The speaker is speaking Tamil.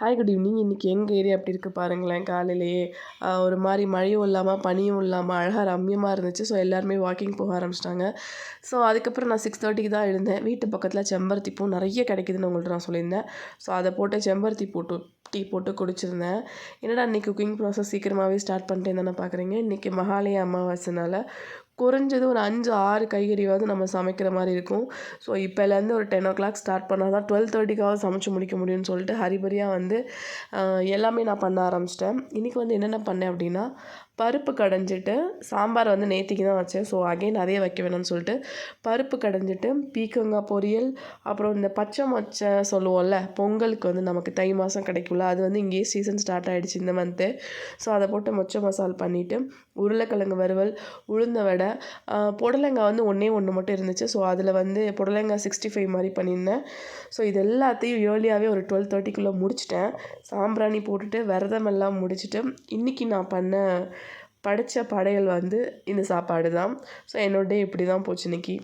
ஹாய் குட் ஈவினிங் இன்றைக்கி எங்கள் ஏரியா அப்படி இருக்குது பாருங்களேன். காலையிலேயே ஒரு மாதிரி மழையும் இல்லாமல் பனியும் இல்லாமல் அழகாக ரம்மியமாக இருந்துச்சு. ஸோ எல்லாருமே வாக்கிங் போக ஆரம்பிச்சிட்டாங்க. ஸோ அதுக்கப்புறம் நான் சிக்ஸ் தேர்ட்டிக்கு தான் எழுந்தேன். வீட்டு பக்கத்தில் செம்பருத்தி பூ நிறைய கிடைக்குதுன்னு உங்கள்கிட்ட நான் சொல்லியிருந்தேன். ஸோ அதை போட்டு செம்பருத்தி போட்டு டீ போட்டு குடிச்சிருந்தேன். என்னடா இன்றைக்கி குக்கிங் ப்ராசஸ் சீக்கிரமாகவே ஸ்டார்ட் பண்ணிட்டேன் தானே பார்க்குறீங்க இன்றைக்கி மகாலய அமாவாசைனால குறைஞ்சது ஒரு அஞ்சு ஆறு காய்கறியாவது நம்ம சமைக்கிற மாதிரி இருக்கும். ஸோ இப்போலேருந்து ஒரு டென் ஓ கிளாக் ஸ்டார்ட் பண்ணால் தான் டுவெல் தேர்ட்டிக்காவது சமைச்சு முடிக்க முடியும்னு சொல்லிட்டு ஹரிபரியாக வந்து எல்லாமே நான் பண்ண ஆரம்பிச்சிட்டேன். இன்றைக்கி வந்து என்னென்ன பண்ணேன் அப்படின்னா பருப்பு கடைஞ்சிட்டு சாம்பார் வந்து நேத்திக்கு தான் வச்சேன். ஸோ அகைன் அதே வைக்க வேணும்னு சொல்லிட்டு பருப்பு கடைஞ்சிட்டு பீக்கங்காய் பொரியல் அப்புறம் இந்த பச்சை மொச்சை சொல்லுவோம்ல பொங்கலுக்கு வந்து நமக்கு தை மாதம் கிடைக்கும்ல அது வந்து இங்கேயே சீசன் ஸ்டார்ட் ஆகிடுச்சு இந்த மந்த்து ஸோ அதை போட்டு மொச்சை மசால் பண்ணிவிட்டு உருளைக்கிழங்கு வறுவல் உளுந்த வடை புடலங்காய் வந்து ஒன்றே ஒன்று மட்டும் இருந்துச்சு. ஸோ அதில் வந்து புடலங்காய் சிக்ஸ்டி ஃபைவ் மாதிரி பண்ணியிருந்தேன். ஸோ இது எல்லாத்தையும் ஏர்லியாகவே ஒரு டுவெல் தேர்ட்டிக்குள்ளே முடிச்சிட்டேன். சாம்பிராணி போட்டுட்டு விரதம் எல்லாம் முடிச்சுட்டு இன்றைக்கி நான் பண்ண படித்த படையல் வந்து இந்த சாப்பாடு தான் ஸோ என்னோட டே இப்படி தான் போச்சு இன்னைக்கு.